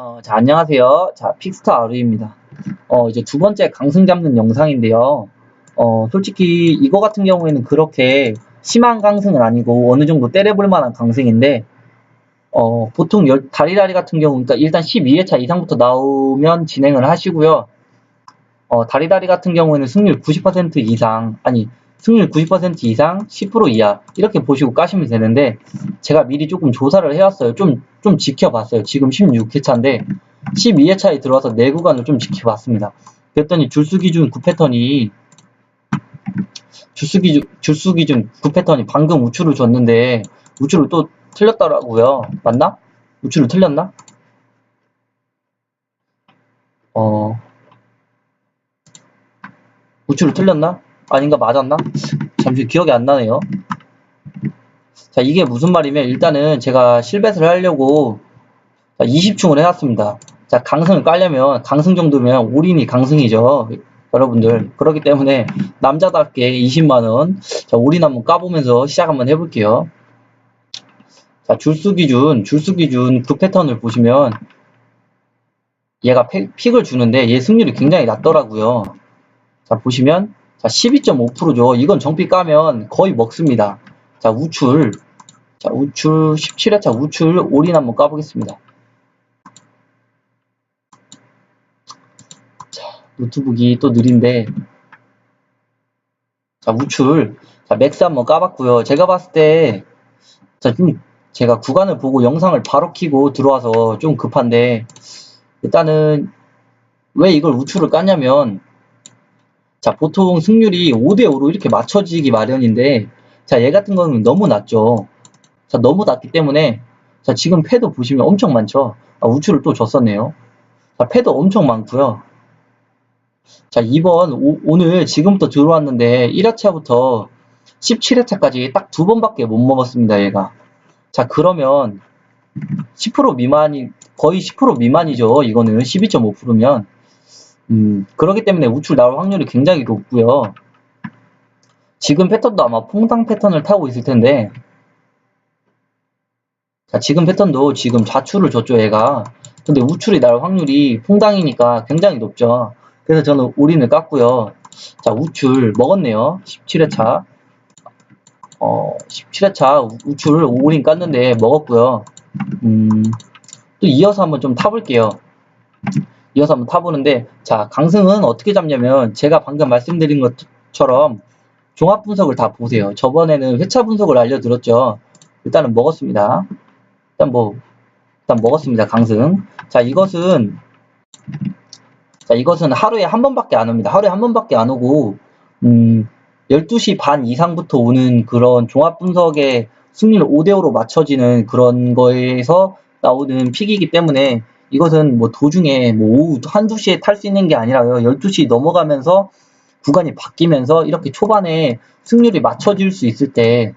어, 자, 안녕하세요. 자, 픽스타 아루입니다. 어, 이제 두 번째 강승 잡는 영상인데요. 어, 솔직히 이거 같은 경우에는 그렇게 심한 강승은 아니고 어느 정도 때려볼 만한 강승인데, 어, 보통 열, 다리다리 같은 경우, 그러니까 일단 12회차 이상부터 나오면 진행을 하시고요. 어, 다리다리 같은 경우에는 승률 90% 이상, 아니, 승률 90% 이상, 10% 이하, 이렇게 보시고 까시면 되는데, 제가 미리 조금 조사를 해왔어요. 좀, 좀 지켜봤어요. 지금 16회차인데, 12회차에 들어와서 내 구간을 좀 지켜봤습니다. 그랬더니 줄수 기준 9패턴이, 줄수 기준, 줄수 기준 9패턴이 방금 우측을 줬는데, 우측을 또 틀렸더라고요. 맞나? 우측을 틀렸나? 어, 우측을 틀렸나? 아닌가 맞았나? 잠시 기억이 안 나네요. 자, 이게 무슨 말이면 일단은 제가 실베트를 하려고 20충을 해놨습니다. 자, 강승을 깔려면 강승 정도면 올인이 강승이죠. 여러분들. 그렇기 때문에 남자답게 20만원 자, 올인 한번 까보면서 시작 한번 해볼게요. 자, 줄수 기준, 줄수 기준 그 패턴을 보시면 얘가 픽을 주는데 얘 승률이 굉장히 낮더라고요. 자, 보시면 자, 12.5%죠. 이건 정피 까면 거의 먹습니다. 자, 우출. 자, 우출, 17회차 우출 올인 한번 까보겠습니다. 자, 노트북이 또 느린데. 자, 우출. 자, 맥스 한번 까봤고요. 제가 봤을 때, 자, 좀, 제가 구간을 보고 영상을 바로 키고 들어와서 좀 급한데, 일단은, 왜 이걸 우출을 깠냐면, 자, 보통 승률이 5대5로 이렇게 맞춰지기 마련인데, 자, 얘 같은 거는 너무 낮죠. 자, 너무 낮기 때문에, 자, 지금 패도 보시면 엄청 많죠. 아, 우측을 또 줬었네요. 자, 패도 엄청 많고요. 자, 이번, 오, 늘 지금부터 들어왔는데, 1회차부터 17회차까지 딱 두 번밖에 못 먹었습니다, 얘가. 자, 그러면, 10% 미만이, 거의 10% 미만이죠. 이거는 12.5%면. 음, 그렇기 때문에 우출 나올 확률이 굉장히 높고요. 지금 패턴도 아마 퐁당 패턴을 타고 있을 텐데 자, 지금 패턴도 지금 좌출을 줬죠, 얘가. 근데 우출이 나올 확률이 퐁당이니까 굉장히 높죠. 그래서 저는 올인을 깠고요. 자, 우출 먹었네요. 17회차. 어, 17회차 우출 올인 깠는데 먹었고요. 음, 또 이어서 한번 좀 타볼게요. 이어서 한번 타보는데 자 강승은 어떻게 잡냐면 제가 방금 말씀드린 것처럼 종합 분석을 다 보세요. 저번에는 회차 분석을 알려드렸죠. 일단은 먹었습니다. 일단 뭐 일단 먹었습니다. 강승. 자 이것은 자 이것은 하루에 한 번밖에 안 옵니다. 하루에 한 번밖에 안 오고 음 12시 반 이상부터 오는 그런 종합 분석의 승률 5대5로 맞춰지는 그런 거에서 나오는 픽이기 때문에 이것은 뭐 도중에 뭐 오후 한두 시에 탈 수 있는 게 아니라요. 12시 넘어가면서 구간이 바뀌면서 이렇게 초반에 승률이 맞춰질 수 있을 때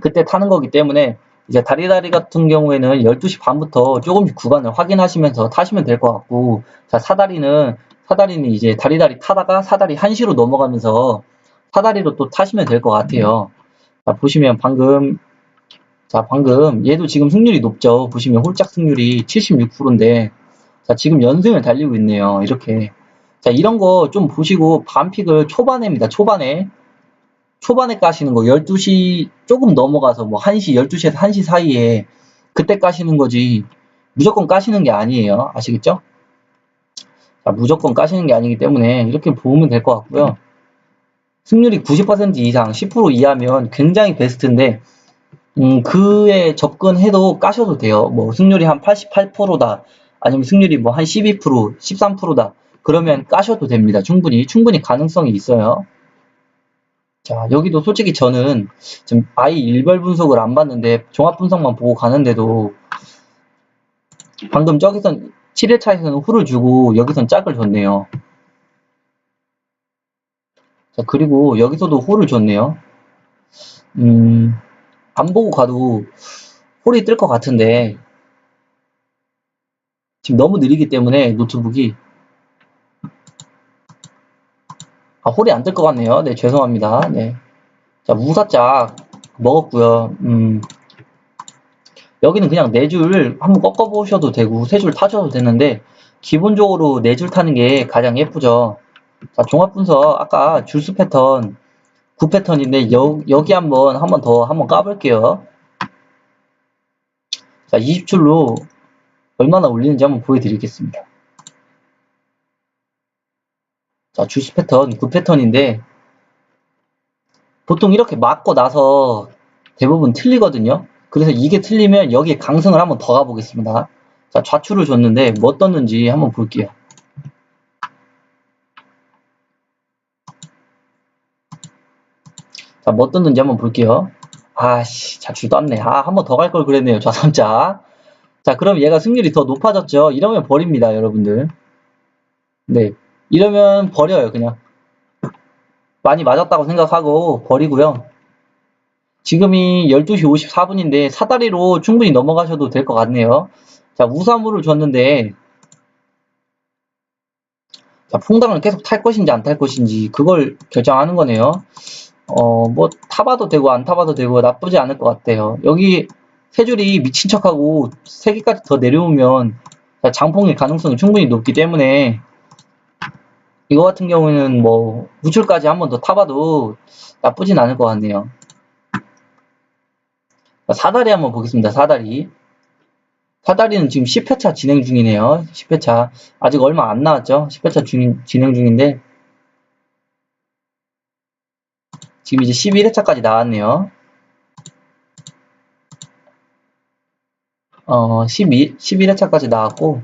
그때 타는 거기 때문에 이제 다리다리 같은 경우에는 12시 반부터 조금씩 구간을 확인하시면서 타시면 될 것 같고 자 사다리는 사다리는 이제 다리다리 타다가 사다리 1시로 넘어가면서 사다리로 또 타시면 될 것 같아요. 자, 보시면 방금 자, 방금 얘도 지금 승률이 높죠. 보시면 홀짝 승률이 76%인데 자, 지금 연승을 달리고 있네요. 이렇게. 자, 이런 거 좀 보시고 반픽을 초반에입니다. 초반에. 초반에 까시는 거 12시 조금 넘어가서 뭐 1시, 12시에서 1시 사이에 그때 까시는 거지 무조건 까시는 게 아니에요. 아시겠죠? 자, 무조건 까시는 게 아니기 때문에 이렇게 보면 될 것 같고요. 승률이 90% 이상, 10% 이하면 굉장히 베스트인데 음, 그에 접근해도 까셔도 돼요. 뭐 승률이 한 88%다. 아니면 승률이 뭐 한 12%, 13%다. 그러면 까셔도 됩니다. 충분히, 충분히 가능성이 있어요. 자, 여기도 솔직히 저는 지금 아예 일별 분석을 안 봤는데 종합 분석만 보고 가는데도 방금 저기선 7회차에서는 후를 주고 여기선 짝을 줬네요. 자, 그리고 여기서도 호를 줬네요. 음, 안 보고 가도 홀이 뜰 것 같은데 지금 너무 느리기 때문에 노트북이 아 홀이 안 뜰 것 같네요. 네 죄송합니다. 네 자 우사짝 먹었고요. 음. 여기는 그냥 네 줄 한번 꺾어 보셔도 되고 세 줄 타셔도 되는데 기본적으로 네 줄 타는 게 가장 예쁘죠. 자, 종합 분석 아까 줄수 패턴 9 패턴인데 여, 여기 한번 한번 더 한번 까볼게요. 자, 20줄로 얼마나 올리는지 한번 보여드리겠습니다. 자, 줄수 패턴 9 패턴인데 보통 이렇게 맞고 나서 대부분 틀리거든요. 그래서 이게 틀리면 여기에 강승을 한번 더 가보겠습니다. 자, 좌추를 줬는데 뭐 떴는지 한번 볼게요. 자, 뭐 떴는지 한번 볼게요. 아씨, 좌추 떴네. 아, 한 번 더 갈 걸 그랬네요. 좌삼자. 자, 그럼 얘가 승률이 더 높아졌죠? 이러면 버립니다, 여러분들. 네. 이러면 버려요, 그냥. 많이 맞았다고 생각하고 버리고요. 지금이 12시 54분인데 사다리로 충분히 넘어가셔도 될 것 같네요. 자, 우사무를 줬는데 자, 풍당을 계속 탈 것인지 안 탈 것인지 그걸 결정하는 거네요. 어, 뭐 타봐도 되고 안 타봐도 되고 나쁘지 않을 것 같아요. 여기 세 줄이 미친 척하고 세 개까지 더 내려오면 장풍의 가능성이 충분히 높기 때문에 이거 같은 경우에는 뭐 우출까지 한 번 더 타봐도 나쁘진 않을 것 같네요. 사다리 한번 보겠습니다. 사다리. 사다리는 지금 10회차 진행 중이네요. 10회차. 아직 얼마 안 나왔죠? 10회차 중, 진행 중인데 지금 이제 11회차까지 나왔네요. 어, 12, 11회차까지 나왔고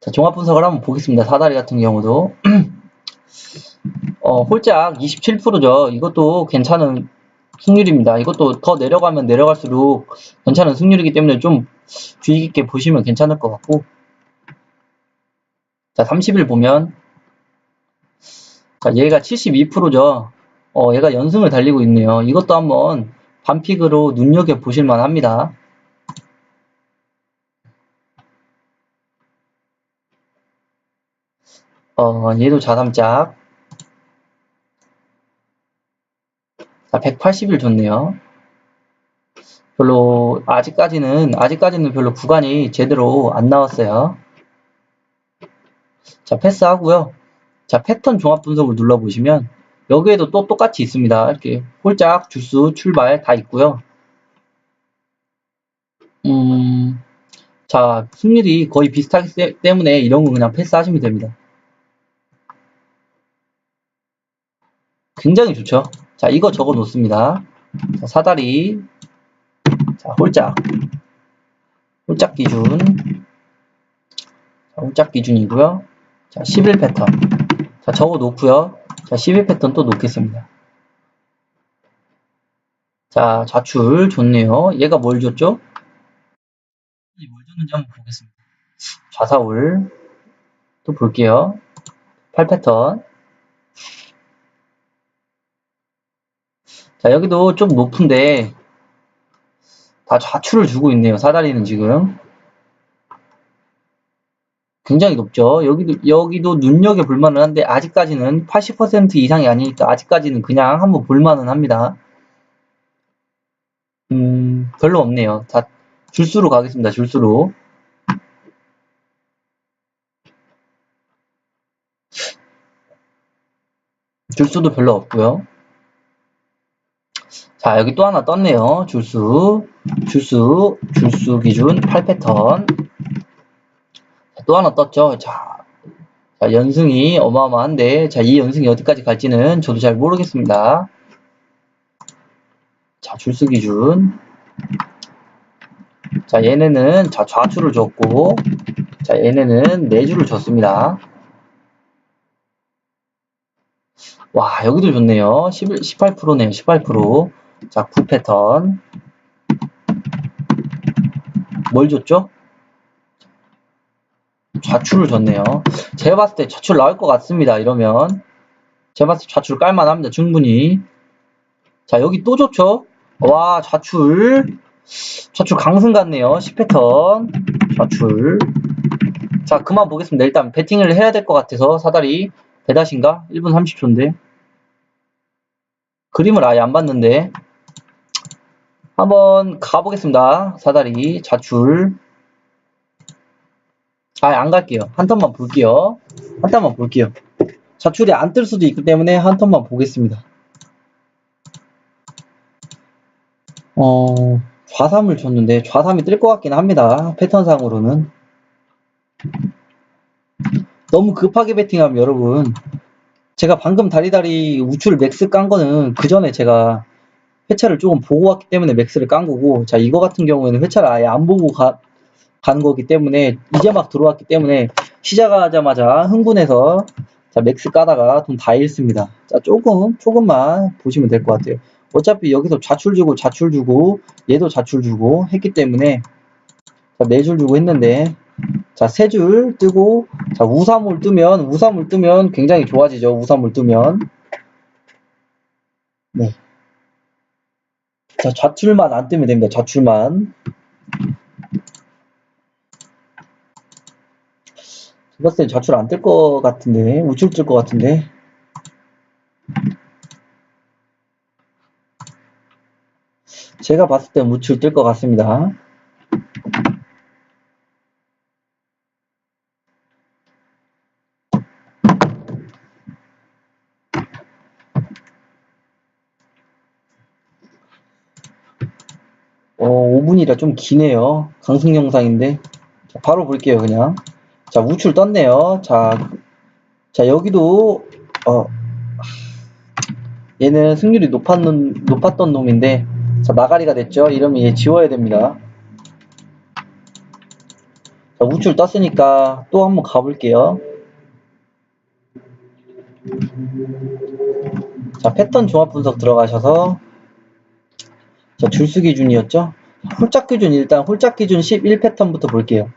자, 종합 분석을 한번 보겠습니다. 사다리 같은 경우도 어, 홀짝 27%죠. 이것도 괜찮은 승률입니다. 이것도 더 내려가면 내려갈수록 괜찮은 승률이기 때문에 좀 주의 깊게 보시면 괜찮을 것 같고 자 30일 보면 자 얘가 72%죠. 어 얘가 연승을 달리고 있네요. 이것도 한번 반픽으로 눈여겨 보실만 합니다. 어 얘도 자삼짝 자, 180일 줬네요. 별로 아직까지는 아직까지는 별로 구간이 제대로 안 나왔어요. 자, 패스하고요. 자, 패턴 종합 분석을 눌러 보시면 여기에도 또 똑같이 있습니다. 이렇게 홀짝, 주수, 출발 다 있고요. 음, 자, 승률이 거의 비슷하기 때문에 이런 거 그냥 패스하시면 됩니다. 굉장히 좋죠. 자, 이거 적어 놓습니다. 자, 사다리. 자, 홀짝. 홀짝 기준. 자, 홀짝 기준이고요. 자, 11 패턴. 자, 적어 놓고요. 자, 11 패턴 또 놓겠습니다. 자, 좌출 좋네요. 얘가 뭘 줬죠? 뭘 줬는지 한번 보겠습니다. 좌사울. 또 볼게요. 8 패턴. 자, 여기도 좀 높은데 다 좌출을 주고 있네요. 사다리는 지금. 굉장히 높죠. 여기도, 여기도 눈여겨 볼만은 한데, 아직까지는 80% 이상이 아니니까, 아직까지는 그냥 한번 볼만은 합니다. 음, 별로 없네요. 자, 줄수로 가겠습니다. 줄수로. 줄수도 별로 없고요. 자, 여기 또 하나 떴네요. 줄수, 줄수, 줄수 기준 8패턴. 또 하나 떴죠. 자, 자, 연승이 어마어마한데, 자, 이 연승이 어디까지 갈지는 저도 잘 모르겠습니다. 자, 줄수 기준. 자, 얘네는, 자, 좌추를 줬고, 자, 얘네는 내주를 줬습니다. 와, 여기도 좋네요. 11, 18%네요, 18%. 자, 9 패턴. 뭘 줬죠? 좌출을 줬네요. 제가 봤을 때 좌출 나올 것 같습니다. 이러면. 제가 봤을 때 좌출 깔만합니다. 충분히. 자, 여기 또 좋죠? 와, 좌출. 좌출 강승 같네요. 10패턴. 좌출. 자, 그만 보겠습니다. 일단 배팅을 해야 될 것 같아서 사다리. 배다신가? 1분 30초인데. 그림을 아예 안 봤는데. 한번 가보겠습니다. 사다리 자출. 아, 안 갈게요. 한 턴만 볼게요. 한 턴만 볼게요. 자출이 안 뜰 수도 있기 때문에 한 턴만 보겠습니다. 어, 좌삼을 줬는데 좌삼이 뜰 것 같긴 합니다. 패턴상으로는. 너무 급하게 배팅하면 여러분 제가 방금 다리다리 우출 맥스 깐 거는 그 전에 제가 회차를 조금 보고 왔기 때문에 맥스를 깐 거고 자 이거 같은 경우에는 회차를 아예 안 보고 가, 간 거기 때문에 이제 막 들어왔기 때문에 시작하자마자 흥분해서 자 맥스 까다가 돈 다 잃습니다 자 조금 조금만 보시면 될 것 같아요 어차피 여기서 좌출 주고 좌출 주고 얘도 좌출 주고 했기 때문에 자, 네줄 주고 했는데 자, 세 줄 뜨고, 자, 우사물 뜨면, 우사물 뜨면 굉장히 좋아지죠. 우사물 뜨면. 네. 자, 좌출만 안 뜨면 됩니다. 좌출만. 때 좌출 안 뜰 것 같은데, 우출 뜰 것 같은데. 제가 봤을 때 우출 뜰 것 같습니다. 어, 5분이라 좀 기네요. 강승 영상인데. 자, 바로 볼게요, 그냥. 자, 우출 떴네요. 자, 자, 여기도, 어, 얘는 승률이 높았는, 높았던 놈인데, 자, 나가리가 됐죠? 이러면 얘 지워야 됩니다. 자, 우출 떴으니까 또 한번 가볼게요. 자, 패턴 종합 분석 들어가셔서, 자, 줄수 기준이었죠? 홀짝 기준 일단 홀짝 기준 11 패턴부터 볼게요.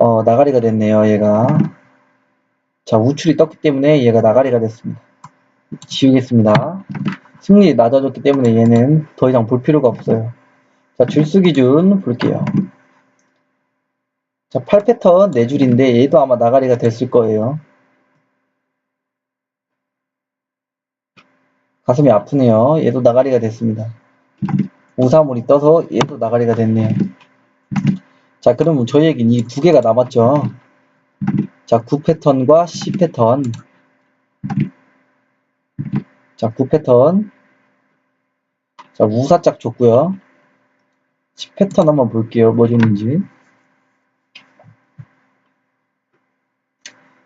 어, 나가리가 됐네요, 얘가. 자, 우출이 떴기 때문에 얘가 나가리가 됐습니다. 지우겠습니다. 승리 낮아졌기 때문에 얘는 더 이상 볼 필요가 없어요. 자, 줄수 기준 볼게요. 자, 8패턴 4줄인데 얘도 아마 나가리가 됐을 거예요. 가슴이 아프네요. 얘도 나가리가 됐습니다. 우사물이 떠서 얘도 나가리가 됐네요. 자, 그러면 저희에겐 이 두 개가 남았죠. 자, 9패턴과 10패턴. 자, 9패턴. 자, 우사짝 줬고요. 10패턴 한번 볼게요. 뭐 줬는지.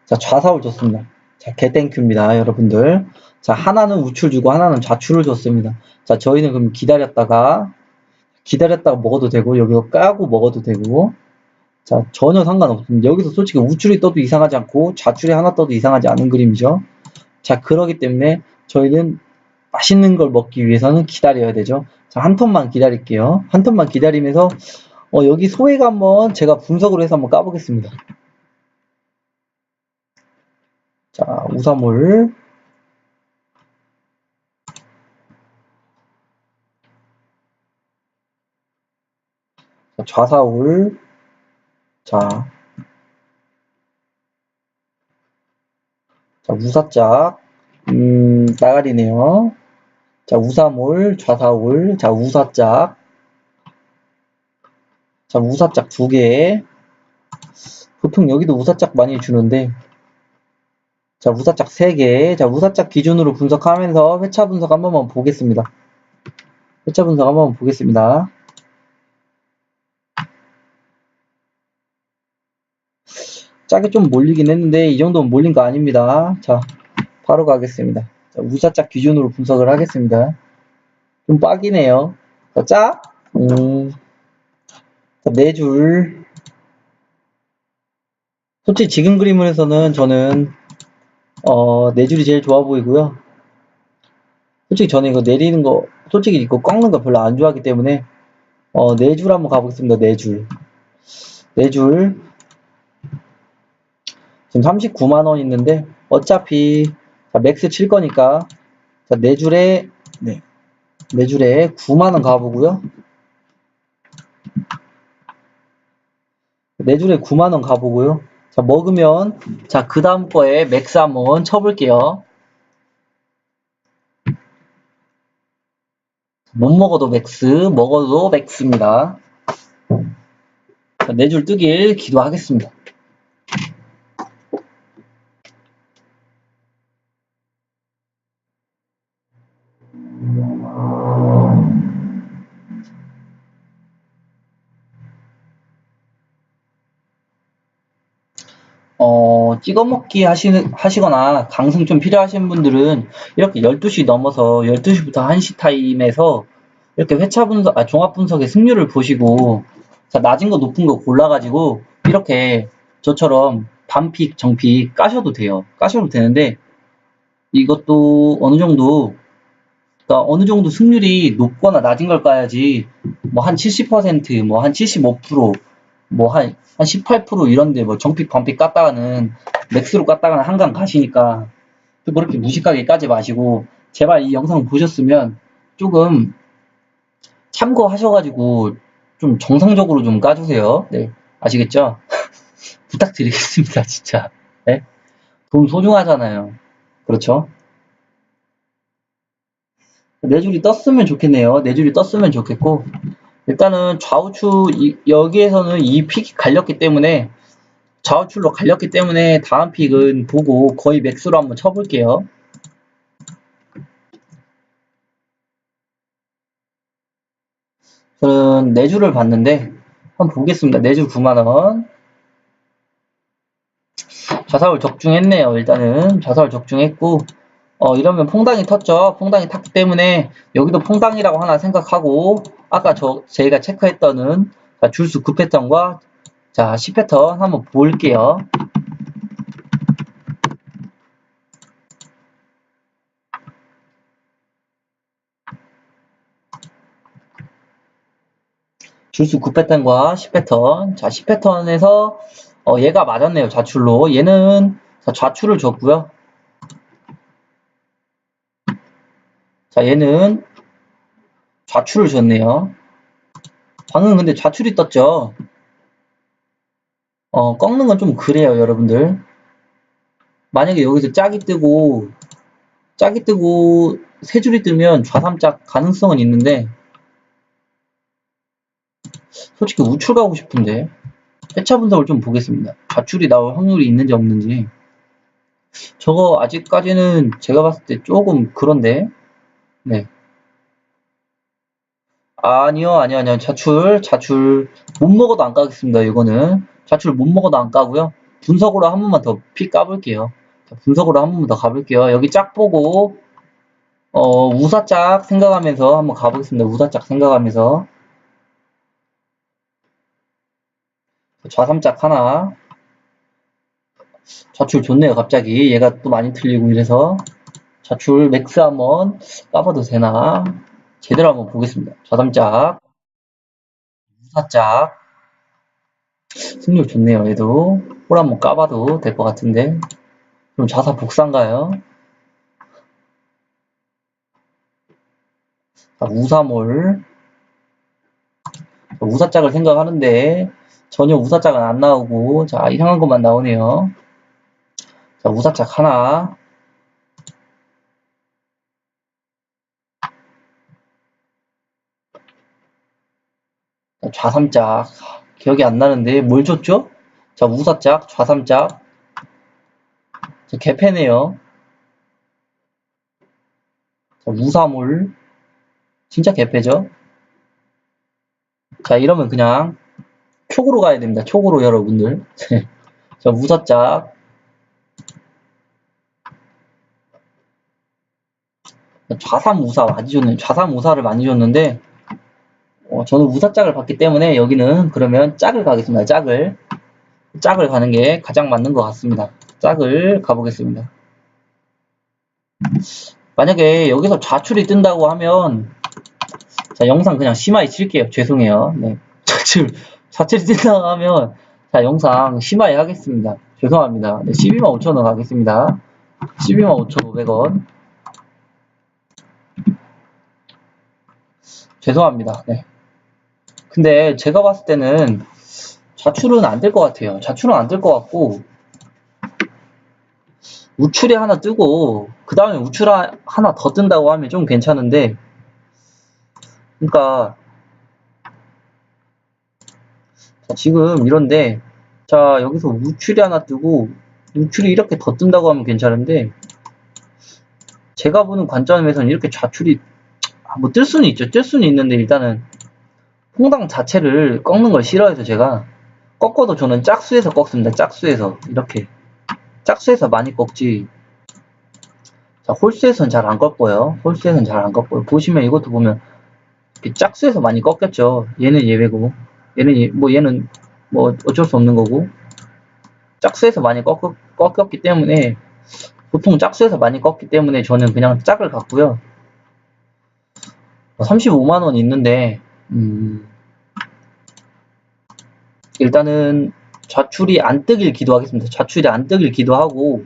자, 좌사울 줬습니다. 자, 개땡큐입니다, 여러분들. 자, 하나는 우출 주고 하나는 좌출을 줬습니다. 자, 저희는 그럼 기다렸다가 기다렸다가 먹어도 되고 여기서 까고 먹어도 되고 자, 전혀 상관없습니다. 여기서 솔직히 우출이 떠도 이상하지 않고 좌출이 하나 떠도 이상하지 않은 그림이죠. 자, 그러기 때문에 저희는 맛있는 걸 먹기 위해서는 기다려야 되죠. 자, 한 턴만 기다릴게요. 한 턴만 기다리면서 어, 여기 소액 한번 제가 분석을 해서 한번 까보겠습니다. 자, 우사물 좌사울 자, 자 우사짝 음, 나가리네요. 자, 우사몰, 좌사울, 자, 우사짝 자, 우사짝 두 개. 보통 여기도 우사짝 많이 주는데 자, 우사짝 세 개. 자, 우사짝 기준으로 분석하면서 회차 분석 한 번만 보겠습니다. 회차 분석 한 번만 보겠습니다. 짝이 좀 몰리긴 했는데 이 정도면 몰린 거 아닙니다. 자, 바로 가겠습니다. 자, 우사짝 기준으로 분석을 하겠습니다. 좀 빡이네요. 자, 짝, 음, 자, 네 줄. 솔직히 지금 그림에서는 저는 어, 네 줄이 제일 좋아 보이고요. 솔직히 저는 이거 내리는 거, 솔직히 이거 꺾는 거 별로 안 좋아하기 때문에 어, 네 줄 한번 가보겠습니다. 네 줄. 네 줄. 지금 39만원 있는데 어차피 자, 맥스 칠 거니까 자, 4줄에 네. 4줄에 9만원 가보고요 4줄에 9만원 가보고요 자, 먹으면, 자, 그 다음 거에 맥스 한번 쳐볼게요. 못 먹어도 맥스, 먹어도 맥스입니다. 네줄 뜨길 기도하겠습니다. 찍어 먹기 하시는, 하시거나 강승 좀 필요하신 분들은 이렇게 12시 넘어서 12시부터 1시 타임에서 이렇게 회차 분석, 아, 종합 분석의 승률을 보시고 자, 낮은 거 높은 거 골라가지고 이렇게 저처럼 반픽, 정픽 까셔도 돼요. 까셔도 되는데 이것도 어느 정도 그러니까 어느 정도 승률이 높거나 낮은 걸 까야지 뭐 한 70%, 뭐 한 75%, 뭐한한 18% 이런데 뭐 정픽, 반픽 깠다가는 맥스로 깠다가는 한강 가시니까 또 그렇게 무식하게 까지 마시고 제발 이 영상 보셨으면 조금 참고하셔가지고 좀 정상적으로 좀 까주세요. 네. 아시겠죠? 부탁드리겠습니다, 진짜. 네? 돈 소중하잖아요. 그렇죠? 네 줄이 떴으면 좋겠네요. 네 줄이 떴으면 좋겠고, 일단은 좌우추, 이, 여기에서는 이 픽이 갈렸기 때문에, 좌우출로 갈렸기 때문에 다음 픽은 보고 거의 맥스로 한번 쳐볼게요. 저는 4줄을 봤는데 한번 보겠습니다. 4줄 9만원 자사월 적중했네요. 일단은 자사월 적중했고 어 이러면 퐁당이 텄죠. 퐁당이 탔기 때문에 여기도 퐁당이라고 하나 생각하고 아까 저 저희가 체크했던은 줄수 9패턴과 자 10패턴 한번 볼게요. 줄수 9패턴과 10패턴. 자, 10패턴에서 어, 얘가 맞았네요. 좌출로. 얘는 좌출을 줬고요. 자, 얘는 좌출을 줬네요. 방금 근데 좌출이 떴죠. 어, 꺾는 건 좀 그래요, 여러분들. 만약에 여기서 짝이 뜨고 짝이 뜨고 세 줄이 뜨면 좌삼짝 가능성은 있는데 솔직히 우출 가고 싶은데 회차 분석을 좀 보겠습니다. 좌출이 나올 확률이 있는지 없는지 저거 아직까지는 제가 봤을 때 조금 그런데 네. 아니요 아니요 아니요. 좌출 좌출 못 먹어도 안 까겠습니다 이거는. 좌출 못 먹어도 안 까고요. 분석으로 한 번만 더 피 까볼게요. 분석으로 한 번만 더 가볼게요. 여기 짝 보고 어 우사짝 생각하면서 한번 가보겠습니다. 우사짝 생각하면서. 좌삼짝 하나. 좌출 좋네요 갑자기. 얘가 또 많이 틀리고 이래서 좌출 맥스 한번 까봐도 되나? 제대로 한번 보겠습니다. 좌삼짝. 우사짝. 승률 좋네요 얘도. 홀 한번 까봐도 될 것 같은데. 그럼 좌사 복사인가요? 우사몰 우사짝을 생각하는데 전혀 우사짝은 안 나오고 자 이상한 것만 나오네요. 자 우사짝 하나 좌삼짝 기억이 안 나는데 뭘 줬죠? 자 우사짝 좌삼짝 자, 개패네요 자, 우사몰 진짜 개패죠 자 이러면 그냥 촉으로 가야 됩니다. 촉으로 여러분들. 자, 우사짝. 좌삼 우사 많이 줬네. 좌삼 우사를 많이 줬는데 어, 저는 우사짝을 봤기 때문에 여기는 그러면 짝을 가겠습니다. 짝을 짝을 가는 게 가장 맞는 것 같습니다. 짝을 가보겠습니다. 만약에 여기서 좌출이 뜬다고 하면 자 영상 그냥 심하게 칠게요. 죄송해요. 네. 좌출 자체를 뜬다고 하면 자 영상 심하게 하겠습니다. 죄송합니다. 네, 12만 5천원 하겠습니다. 12만 5천5백원 죄송합니다. 네. 근데 제가 봤을 때는 좌출은 안 될 것 같아요. 좌출은 안 될 것 같고 우출이 하나 뜨고 그 다음에 우출 하- 하나 더 뜬다고 하면 좀 괜찮은데 그러니까 자, 지금 이런데 자 여기서 우출이 하나 뜨고 우출이 이렇게 더 뜬다고 하면 괜찮은데 제가 보는 관점에서는 이렇게 좌출이 아, 뭐 뜰 수는 있죠 뜰 수는 있는데 일단은 홍당 자체를 꺾는 걸 싫어해서 제가 꺾어도 저는 짝수에서 꺾습니다 짝수에서. 이렇게. 짝수에서 많이 꺾지. 자 홀수에서는 잘 안 꺾어요. 홀수에서는 잘 안 꺾어요. 보시면 이것도 보면 이렇게 짝수에서 많이 꺾였죠. 얘는 예외고. 얘는 예- 뭐 얘는 뭐 어쩔 수 없는 거고. 짝수에서 많이 꺾, 꺾였기 때문에 보통 짝수에서 많이 꺾기 때문에 저는 그냥 짝을 갖고요. 35만원 있는데 음, 일단은 좌출이 안 뜨길 기도하겠습니다. 좌출이 안 뜨길 기도하고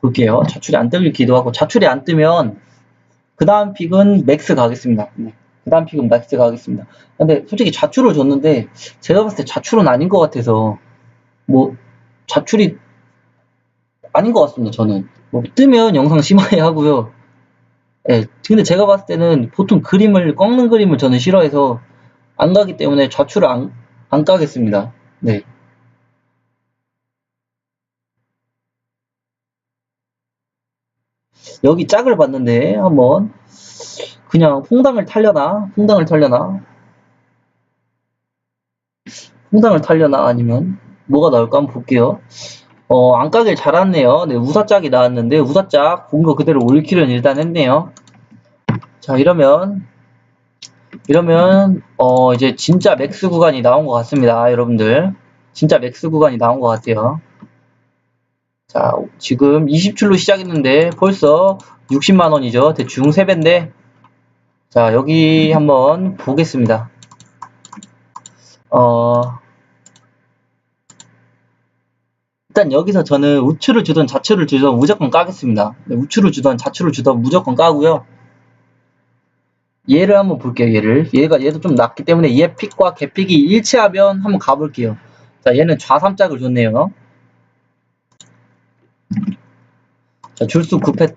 볼게요. 좌출이 안 뜨길 기도하고 좌출이 안 뜨면 그 다음 픽은 맥스 가겠습니다. 네. 그 다음 픽은 맥스 가겠습니다. 근데 솔직히 좌출을 줬는데 제가 봤을 때 좌출은 아닌 것 같아서 뭐 좌출이 아닌 것 같습니다 저는. 뭐 뜨면 영상 심하게 하고요 예, 근데 제가 봤을 때는 보통 그림을 꺾는 그림을 저는 싫어해서 안 가기 때문에 좌출을 안, 안 까겠습니다. 네. 여기 짝을 봤는데 한번 그냥 홍당을 탈려나? 홍당을 탈려나? 홍당을 탈려나? 아니면 뭐가 나올까? 한번 볼게요 어, 안 까길 잘았네요. 네, 우사짝이 나왔는데, 우사짝 본 거 그대로 올킬은 일단 했네요. 자, 이러면, 이러면, 어, 이제 진짜 맥스 구간이 나온 것 같습니다. 여러분들. 진짜 맥스 구간이 나온 것 같아요. 자, 지금 20출로 시작했는데, 벌써 60만원이죠. 대충 3배인데, 자, 여기 한번 보겠습니다. 어, 일단 여기서 저는 우측을 주던 좌측을 주던 무조건 까겠습니다. 네, 우측을 주던 좌측을 주던 무조건 까고요. 얘를 한번 볼게요. 얘를 얘가 얘도 좀 낮기 때문에 얘 픽과 걔 픽이 일치하면 한번 가볼게요. 자 얘는 좌삼짝을 줬네요. 자 줄수 9패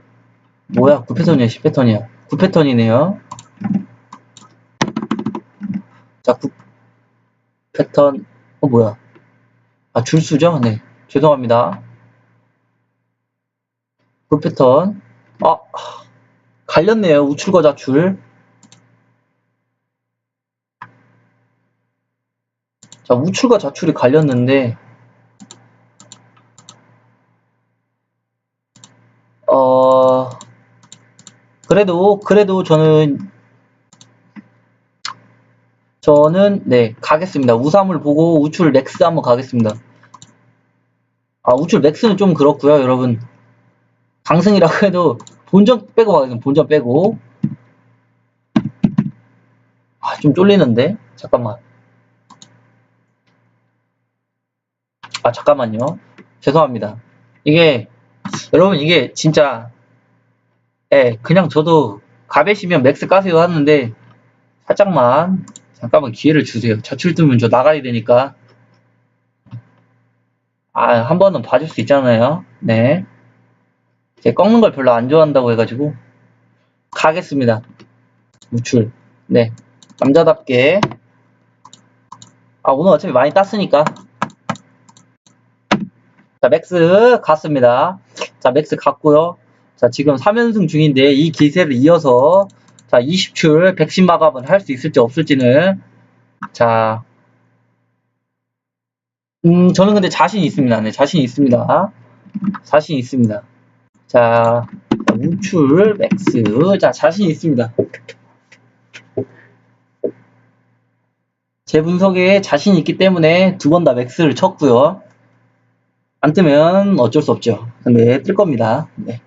뭐야 9패턴이야 10패턴이야 9패턴이네요. 자 9패턴 어 뭐야 아 줄수죠? 네. 죄송합니다. 그 패턴. 아, 갈렸네요. 우출과 좌출. 자, 우출과 좌출이 갈렸는데, 어, 그래도, 그래도 저는, 저는, 네, 가겠습니다. 우삼을 보고 우출 렉스 한번 가겠습니다. 아, 우출 맥스는 좀 그렇고요 여러분. 강승이라고 해도 본전 빼고 가겠습니다. 본전 빼고. 아, 좀 쫄리는데? 잠깐만. 아, 잠깐만요. 죄송합니다. 이게, 여러분, 이게 진짜, 예, 그냥 저도 가베시면 맥스 까세요 하는데, 살짝만, 잠깐만 기회를 주세요. 좌출 뜨면 저 나가야 되니까. 아, 한 번은 봐줄 수 있잖아요. 네. 제 꺾는 걸 별로 안 좋아한다고 해가지고 가겠습니다. 우출. 네. 남자답게. 아, 오늘 어차피 많이 땄으니까. 자, 맥스 갔습니다. 자, 맥스 갔고요. 자, 지금 3연승 중인데 이 기세를 이어서 자, 20출 백신 마감을 할 수 있을지 없을지는 자, 음, 저는 근데 자신 있습니다. 네, 자신 있습니다. 자신 있습니다. 자, 우출, 맥스. 자, 자신 있습니다. 제 분석에 자신 있기 때문에 두 번 다 맥스를 쳤고요. 안 뜨면 어쩔 수 없죠. 근데 뜰 겁니다. 네.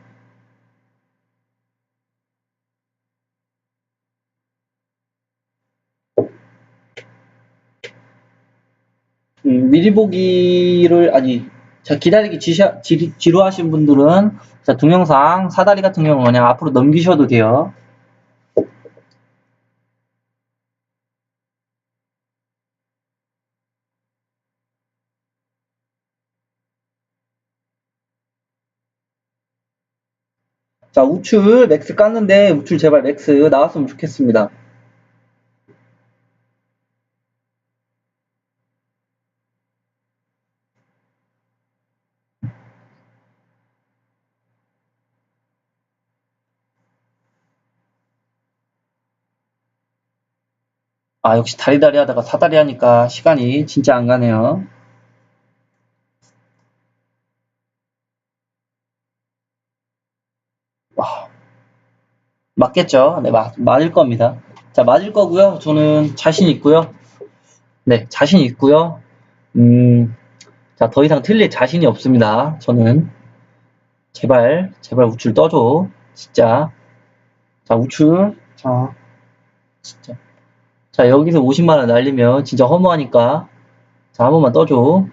미리 보기를 아니 자 기다리기 지샤, 지, 지루하신 분들은 자 동영상 사다리 같은 경우 그냥 앞으로 넘기셔도 돼요. 자, 우출 맥스 깠는데 우출 제발 맥스 나왔으면 좋겠습니다. 아, 역시 다리다리 하다가 사다리 하니까 시간이 진짜 안 가네요. 와, 맞겠죠? 네, 맞, 맞을 겁니다. 자, 맞을 거고요. 저는 자신 있고요. 네, 자신 있고요. 음, 자, 더 이상 틀릴 자신이 없습니다. 저는. 제발, 제발 우출 떠줘. 진짜. 자, 우출. 자, 진짜. 자, 여기서 50만원 날리면 진짜 허무하니까. 자, 한 번만 떠줘.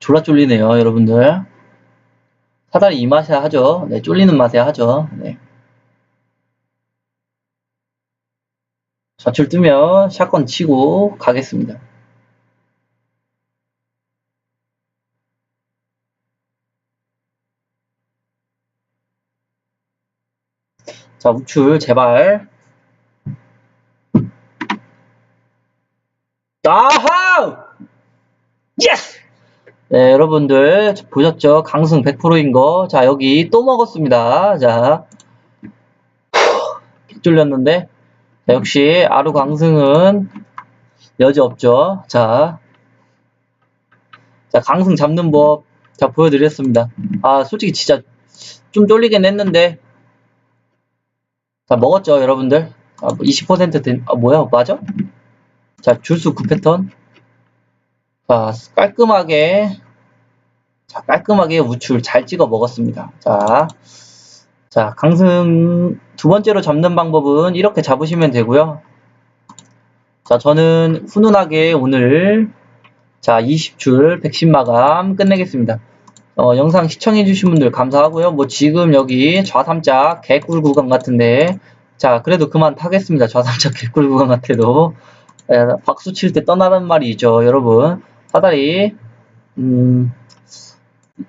졸라 쫄리네요, 여러분들. 사다리 이 맛에 하죠. 네, 쫄리는 맛에 하죠. 네. 좌출 뜨면 샷건 치고 가겠습니다. 자, 우출 제발. 아하! 예스! 네, 여러분들 보셨죠? 강승 100%인 거. 자, 여기 또 먹었습니다. 자, 쫄렸는데 자, 역시 아루 강승은 여지 없죠. 자, 자 강승 잡는 법, 자 보여드렸습니다. 아, 솔직히 진짜 좀 쫄리긴 했는데, 자 먹었죠, 여러분들. 아, 20% 된, 아 뭐야, 맞아? 자, 줄수 9패턴. 자, 깔끔하게, 자, 깔끔하게 우출 잘 찍어 먹었습니다. 자, 자, 강승 두 번째로 잡는 방법은 이렇게 잡으시면 되고요. 자, 저는 훈훈하게 오늘 자, 20줄 110 마감 끝내겠습니다. 어, 영상 시청해주신 분들 감사하고요. 뭐 지금 여기 좌삼자 개꿀 구간 같은데 자, 그래도 그만 타겠습니다. 좌삼자 개꿀 구간 같아도 에, 박수 칠 때 떠나는 말이죠, 여러분. 사다리 음,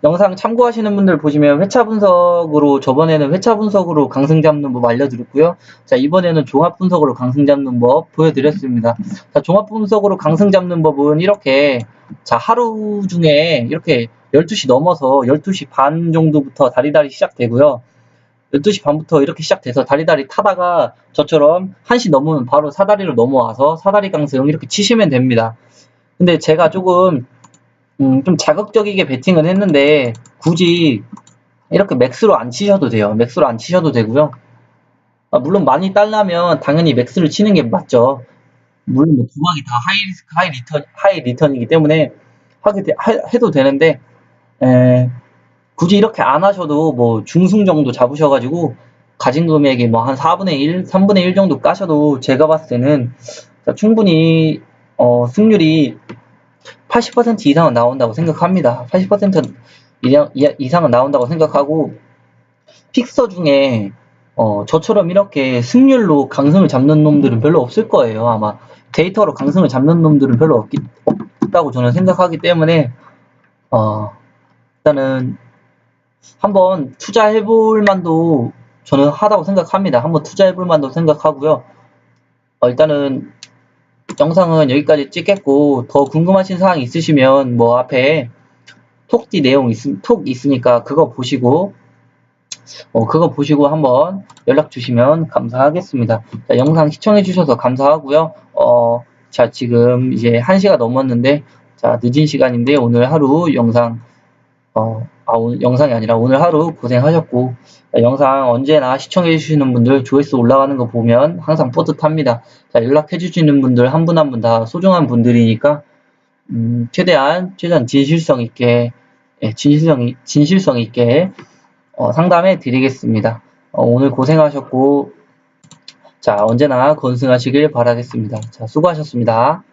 영상 참고하시는 분들 보시면 회차 분석으로 저번에는 회차 분석으로 강승 잡는 법 알려드렸고요. 자 이번에는 종합 분석으로 강승 잡는 법 보여드렸습니다. 자 종합 분석으로 강승 잡는 법은 이렇게 자 하루 중에 이렇게 12시 넘어서 12시 반 정도부터 다리다리 시작되고요. 12시 반부터 이렇게 시작돼서 다리다리 타다가 저처럼 1시 넘으면 바로 사다리로 넘어와서 사다리 강승 이렇게 치시면 됩니다. 근데 제가 조금 음, 좀 자극적이게 베팅을 했는데 굳이 이렇게 맥스로 안 치셔도 돼요. 맥스로 안 치셔도 되고요. 아, 물론 많이 딸라면 당연히 맥스를 치는 게 맞죠. 물론 뭐 두막이 다 하이 리스크 하이 리턴 하이 리턴이기 때문에 하게 되, 하, 해도 되는데 에, 굳이 이렇게 안 하셔도 뭐 중승 정도 잡으셔가지고 가진 금액이 뭐 한 4분의 1, 3분의 1 정도 까셔도 제가 봤을 때는 충분히 어, 승률이 80% 이상은 나온다고 생각합니다. 80% 이상은 나온다고 생각하고 픽서 중에 어, 저처럼 이렇게 승률로 강승을 잡는 놈들은 별로 없을 거예요. 아마 데이터로 강승을 잡는 놈들은 별로 없기, 없다고 저는 생각하기 때문에 어, 일단은 한번 투자해볼 만도 저는 하다고 생각합니다. 한번 투자해볼 만도 생각하고요. 어, 일단은 영상은 여기까지 찍겠고 더 궁금하신 사항 있으시면 뭐 앞에 톡디 내용 있, 톡 있으니까 그거 보시고 어, 그거 보시고 한번 연락 주시면 감사하겠습니다. 자, 영상 시청해 주셔서 감사하고요. 어, 자, 지금 이제 1시가 넘었는데 자, 늦은 시간인데 오늘 하루 영상 어, 아, 오늘 영상이 아니라 오늘 하루 고생하셨고 영상 언제나 시청해 주시는 분들 조회수 올라가는 거 보면 항상 뿌듯합니다. 자, 연락해 주시는 분들 한 분 한 분 다 소중한 분들이니까 음, 최대한 최대한 진실성 있게 예, 진실성 진실성 있게 어, 상담해 드리겠습니다. 어, 오늘 고생하셨고 자 언제나 건승하시길 바라겠습니다. 자 수고하셨습니다.